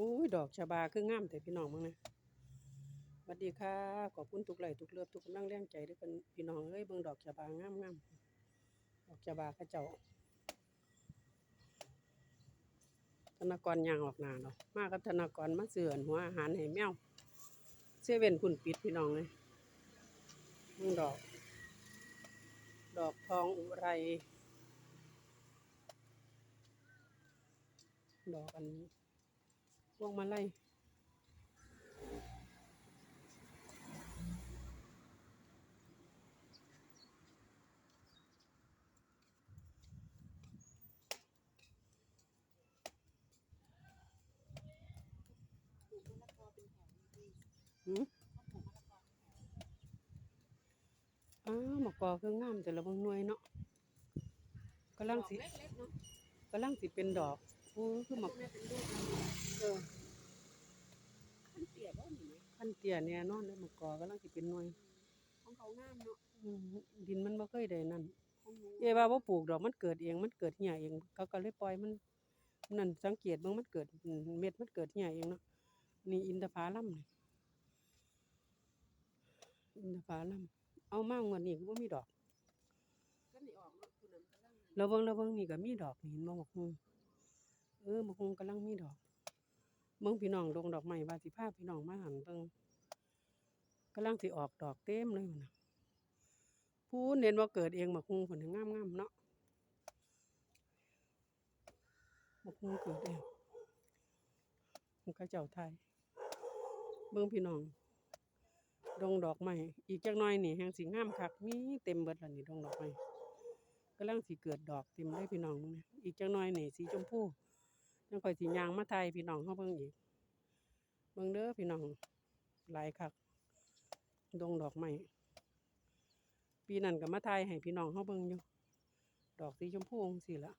อุ้ยดอกชะบาคืองามแต่พี่น้องมั้งนะสวัสดีค่ะขอบคุณทุกไหลทุกเลือบทุกกำลังแรงใจด้วยกันพี่น้องเอ้ยเบิ่งดอกชะบางามงามดอกชะบาเขาเจ้าธนากรยางออกหนาเนาะมากับธนากรมาเสือนหัวอาหารให้แมวเซเว่นคุณปิดพี่น้องเลยเบิ่งดอก ดอกทองอุไร ดอกอันนี้ พวงมาลัยหืมอ้าวมะกอคืองามแต่ละบางหน่วยเนาะกำลังสิเล็กๆเนาะกำลังสิเป็นดอกโอ้คือมะแม่เป็นลูกนะเออขั้นเปียกบ่หนิไหมขั้นเตี้ยแน่นอนเลยมะกอกำลังสิเป็นหน่วยของเขางามเนาะอืมดินมันบ่เคยได้นั่นของหนูเอ้ว่าบ่ปลูกดอกมันเกิดเองมันเกิดเหี่ยเองเขาก็เลยปล่อยมันนั่นสังเกตเบิ่งมันเกิดอืมเม็ดมันเกิดเหี่ยเองเนาะนี่อินทผลัมนี่อินทผลัมเอามางวดนี้ก็บ่มีดอกก็นี่ออกเนาะคุณน้ำกำลังแล้วเบิ่งแล้วเบิ่งนี่ก็มีดอกนี่เห็นบ่บักฮุง เออบักฮุงกำลังมีดอกเบิ่งพี่น้องดงดอกไม้ว่าสิพาพพี่น้องมาหันเบิ่งกำลังสิออกดอกเต็มเลยนะพูนเห็นว่าเกิดเองบักฮุงพุ่นน่ะงามๆเนาะบักฮุงเกิดเองมันเขเจ้าไทยเบิ่งพี่น้องดงดอกไม้อีกจักหน่อยนี่แฮงสิงามคักมีเต็มเบิดแล้วนี่ดงดอกไม้กำลังสิเกิดดอกเต็มเลยพี่น้องมึงเนี่ยอีกจังน้อยนี่สีชมพู ยังค่อยสิยางมาไทยพี่น้องเฮาเบิ่งอีก เบิ่งเด้อพี่น้องหลายคัก ดงดอกไม้ปีนั้นก็มาไทยให้พี่น้องเฮาเบิ่งอยู่ ดอกสีชมพูจังซี่ล่ะ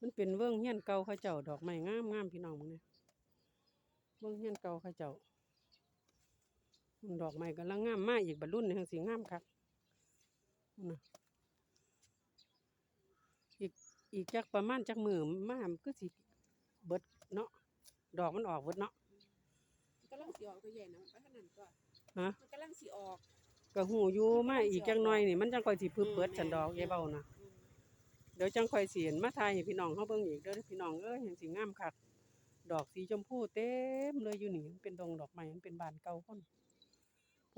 มันเป็นเวิ้งเฮียนเก่าเขาเจ้าดอกไม้งามๆพี่น้องมึงเนี่ยเบิ่งเฮียนเก่าเขาเจ้า ดอกไม้กำลังงามมาอีกบรรลุนนี่สิงามคักนั่นน่ะอีกอีกจักประมาณจักมือมาก็สิเบิดเนาะดอกมันออกเบิดเนาะกำลังสิออกตัวใหญ่นะไปขนาดนั้นก็ฮะมันกำลังสิออกก็หูอยู่มาอีกจังหน่อยนี่มันจังค่อยสิพึบเบิดฉันดอกยายเบานะอืมเดี๋ยวจังค่อยสิเห็นมาทายให้พี่น้องเฮาเบิ่งอีกเด้อพี่น้องเอ้ยเห็นสิงามคักดอกสีชมพูเต็มเลยอยู่นี่มันเป็นดงดอกไม้มันเป็นบ้านเก่าคน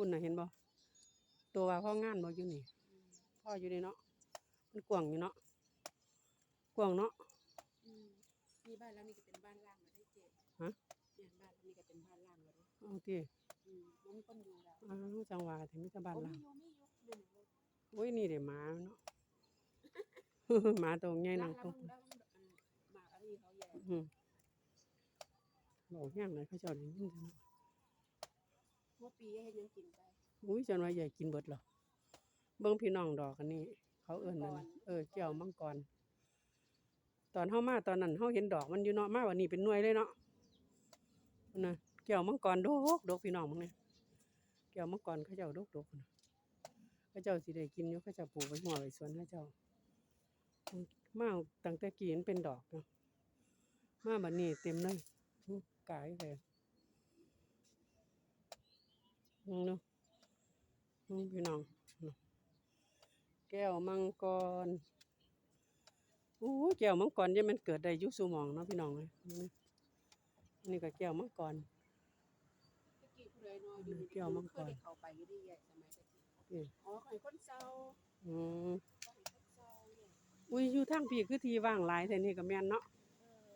พุ่นน่ะเห็นบ่ตัวว่าพ่องานบ่อยู่นี่อืมพ่ออยู่นี่เนาะมันกว้างอยู่เนาะกว้างเนาะอืมมีบ้านแล้วนี่ก็เป็นบ้านล่างมาได้เจ็บฮะเนี่ยบ้านแล้วนี่ก็เป็นบ้านล่างมาได้เอาติอืมบ่มีคนอยู่แล้วอ้าวจังหวะแต่มีแต่บ้านโอ้ล่างมีอยู่มีอยู่นั่นน่ะโอ้ยนี่เด้หมาเนาะ หมาตัวใหญ่ล่านั่งงแล้ตรวงแล้วอันหมากอันนี้เขาแย่อืมบอกแห้งเลยเขาเจ้าได้ยินจังเนาะ เมื่อปีให้ยังกินไปอุ้ยจันว่าใหญ่กินเบิดเหรอเบิ่งพี่น้องดอกอันนี้ เขาเอิ้นนั่นน่ะเออแก้วมังกร ตอนเฮามาตอนนั้นเฮาเห็นดอกมันอยู่เนาะมาวันนี้เป็นหน่วยเลยเนาะนั่นน่ะแก้วมังกรดกดกพี่น้องมึงเนี่ยแก้วมังกรเขาเจ้าดกดกนะเขาเจ้าสิได้กินอยู่เขาเจ้าปลูกไว้หัวไว้สวนเขาเจ้ามาตั้งแต่กี้มันเป็นดอกเนาะมาบัดนี้เต็มเลยอื้อกายเลย อืมเนาะอืมพี่น้อง แก้วมังกรโอ้แก้วมังกรยังมันเกิดได้ยุสูมองเนาะพี่น้องเลยนี่ก็แก้วมังกรตะกี้ผู้ใดน้อยอยู่เกี่ยวมังกรอ๋อไข่คนเซาอืมอุ้ยอยู่ทางพี่คือทีว่างหลายแต่นี่ก็แม่นเนาะเออ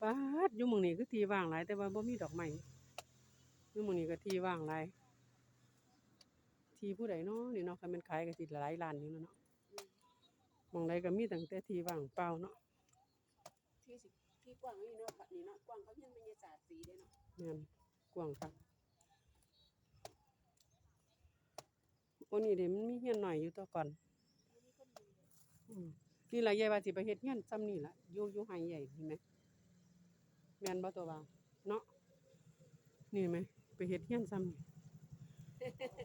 ปาดอยู่มึงนี่คือทีว่างหลายแต่ว่าบ่มีดอกไม้อยู่มึงนี่ก็ทีว่างหลาย ที่ผู้ใดเนาะนี่เนาะคันแม่นขายก็สิหลายล้านอยู่แล้วเนาะอืมหมองใดก็มีตั้งแต่ที่ว่างเปล่าเนาะที่สิที่กว้างนี่เนาะบัดนี้เนาะกว้างเขายังเป็นยาศาสตร์สีเด้เนาะแม่นกว้างคักโอ้นี่เด้มันมีเฮียนหน่อยอยู่ตัวก่อนบ่มีคนอยู่เลยอืมนี่ล่ะยายว่าสิไปเฮ็ดเฮียนซ้ำนี่ล่ะอยู่อยู่ไห้ใหญ่นี่ไหมแม่นบ่ตัวว่าเนาะนี่ไหมไปเฮ็ดเฮียนซ้ำนี่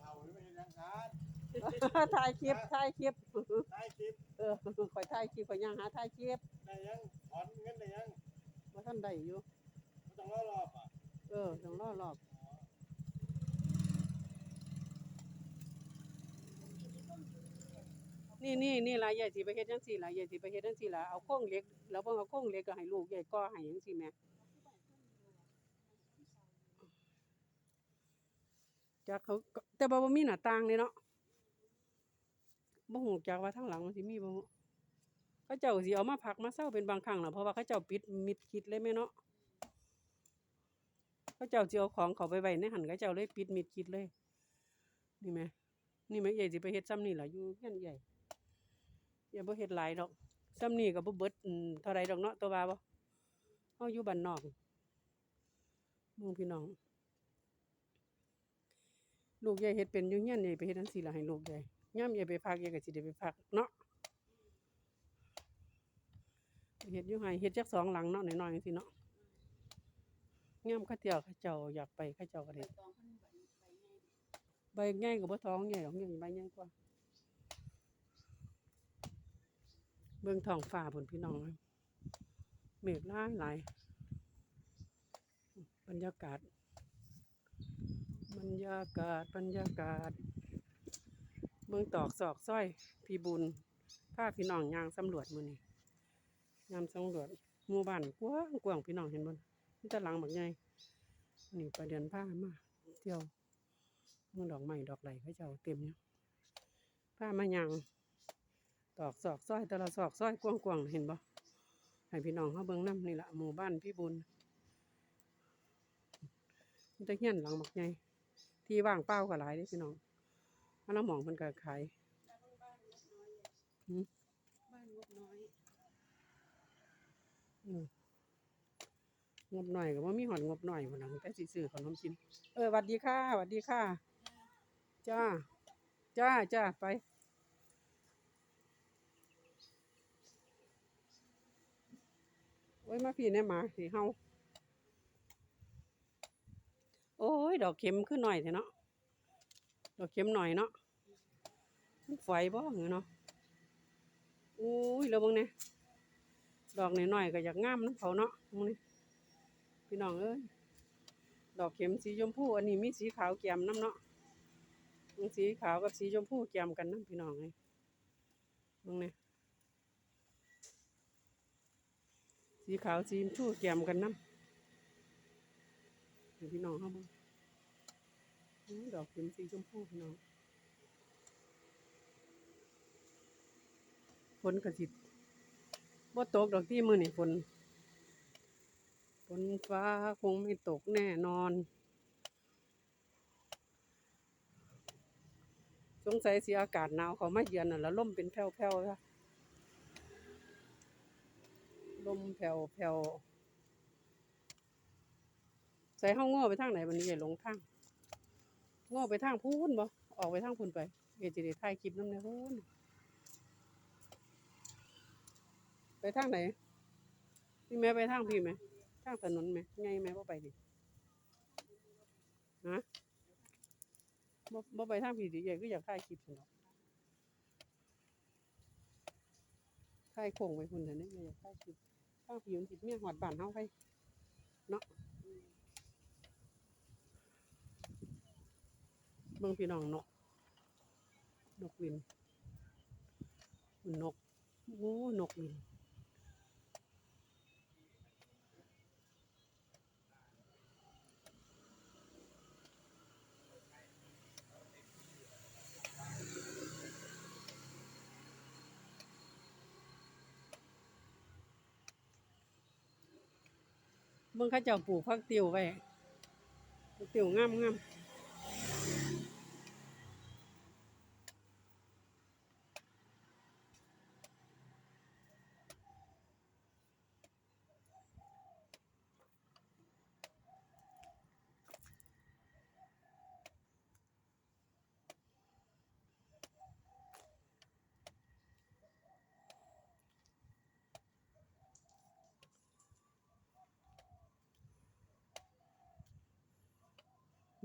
เอาหรือไม่ ใช่นังคารฮถ่ายคลิปถ่ายคลิปได้คลิปเออข่อยถ่ายคลิปข่อยย่างหาถ่ายคลิปได้ยังถอนเงินได้ยังบ่ทันได้อยู่ไม่ต้องรอรอบอะเออต้องรอรอบนี่นี่นี่ล่ะยายสิไปเฮ็ดจังซี่ล่ะยายสิไปเฮ็ดจังซี่ล่ะเอาโครงเหล็กแล้วเบิ่งเอาโครงเหล็กก็ให้ลูกยายก่อให้จังซี่แหม่จักเขาก็ แต่ว่บ่มีหน้าต่างเลยเนาะบ่ฮู้จักว่าทางหลังมันสิมีบ่เขาเจ้าสิเอามาพักมาเซาเป็นบางครั้งล่ะเพราะว่าเขาเจ้าปิดมิดคิดเลยแม่เนาะเขาเจ้าสิเอาของเขาไปไว้ในหันเขาเจ้าเลยปิดมิดคิดเลย นี่ไหมนี่ไหมใหญ่สิไปเฮ็ดซ้ำนี่ล่ะอยู่เฮียนใหญ่อย่าบ่เฮ็ดหลายดอกซ้ำนี่ก็บ่เบิดอืมเท่าไรดอกเนาะตัวว่าบ่เฮาอยู่บ้านนอกมึงพี่น้อง ลูกใหญ่เฮ็ดเป็นอยู่เฮียนใหญ่ไปเฮ็ดจังซี่ล่ะให้ลูกใหญ่ยามใหญ่ไปพักใหญ่ก็สิได้ไปพักเนาะเฮ็ดอยู่ให้เฮ็ดจักสองหลังเนาะน้อยๆจังซี่เนาะงามเขาเที่ยวเขาเจ้าอยากไปเขาเจ้าก็ได้ตองเพิ่นใบใบใหญ่ใบใหญ่ก็บ่ท้องใหญ่ดอกยังใบใหญ่กว่าเบิ่งทองฟ้าพุ่นพี่น้องเมฆหลายหลาย บรรยากาศ บรรยากาศบรรยากาศ เมืองตอกซอกซ้อย พี่บุญพาพี่น้องยางสำรวจมือนี้ยามสำรวจหมู่บ้านกว้างกว้างพี่น้องเห็นบ่มีแต่หลังบักใหญ่นี่ประเดือนผ้ามาเที่ยวเมืองดอกไม้ดอกไหลเขาเจ้าเต็มอยู่ผ้ามายางตอกซอกซอยแต่ละซอกซอยกว้างๆเห็นบ่ให้พี่น้องเขาเบิ่งน้ำนี่แหละหมู่บ้านพี่บุญมันจะเฮียนหลังบักใหญ่ ที่ว่างเปล่าก็หลายเด้พี่น้องอันละหมองเพิ่นก็ขายแล้วเพิ่นบ้านงบน้อยหืมบ้านงบน้อยอืมงบหน่อยก็บ่ามีหอดงบหน่อยพุ่นน่ะแต่สิซื้อขนมกิน เออหวัดดีค่ะหวัดดีค่ะ จ้า จ้าจ้าไปโอ้ยมาพี่แน่หมาสีเฮา โอ้ย ดอกเข็มขึ้นหน่อยเถอะเนาะ ดอกเข็มหน่อยเนาะมันไฟบ่เหรอเนาะโอ้ยแล้วเบิ่งเนี่ยดอกน้อยๆก็อยากงามน้ำเขาเนาะมึงนี่พี่น้องเอ้ย ดอกเข็มสีชมพูอันนี้มีสีขาวแก้มน้ำเนาะมันสีขาวกับสีชมพูแก้มกันน้ำพี่น้องเลยมึงเนี่ยสีขาวสีชมพูแก้มกันน้ำ ให้พี่น้องเขาบ้างดอกเข็มสีชมพูพี่น้องฝนกระสิบ่ตกดอกที่มือนี่ฝนฝนฟ้าคงไม่ตกแน่นอน สงสัยสิอากาศหนาวเขาไมาเยือนน่ะแล้วลมเป็นแผ่วๆค่ะลมแผ่วๆ ส่ห้องง้อไปทางไหนวันนี้อย่าหลงทางง้อไปทางพูนบ่ออกไปทางพูนไปเอจิได้ถ่ายคลิปน้ำในพูนไปทางไหนพี่แม่ไปทางพี่ไหมทางถนนไหมไงไหมบ่ไปดิฮะบ่บ่ไปทางพี่ดิใหญ่ก็อยากถ่ายคลิปซั่นดอกถ่ายโค้งไปพุ่นเถอะเนี่ยอยากถ่ายคลิปทางพี่มันสิดเมียหอดบ้านเฮาไปเนาะ เบิ่งพี่น้องนก นกวิน นกโอ้นกวินเบิ่งเขาเจ้าปลูกผักติวไว้ติวงามงาม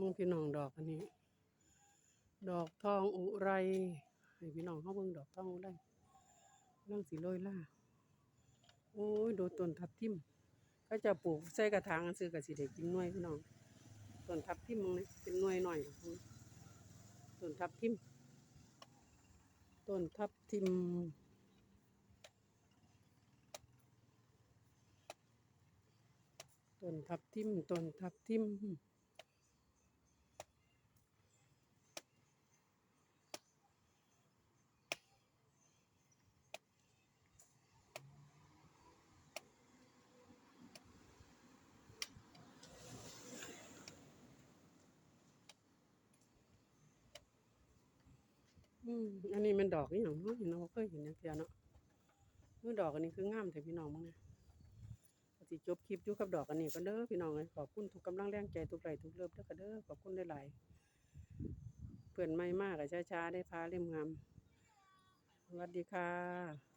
มึงพี่น้องดอกอันนี้ ดอกทองอุไรให้พี่น้องเขาเบิ่งดอกทองอุไรนั่งสีโรยล่าโอ้ยดูต้นทับทิมก็จะปลูกใส่กระถางซื้อกับสิได้กินหน่วยพี่น้องต้นทับทิมมองเนี่เป็นหน่วยหน่อยต้นทับทิมต้นทับทิมต้นทับทิมต้นทับทิม อืมอันนี้มันดอกนี่หยังเนาะเห็นเราเคยเห็นจักเดียวเนาะเมื่อดอกอันนี้คืองามแต่พี่น้องมั้งเนี่ยสิจบคลิปอยู่กับดอกอันนี้ก็เด้อพี่น้องเลยขอบคุณทุกกำลังแรงใจทุกไหลทุกเลิฟเด้อก็เด้อขอบคุณหลายๆเพื่อนไม่มากอะช้าๆได้พาเล่มงามสวัสดีค่ะ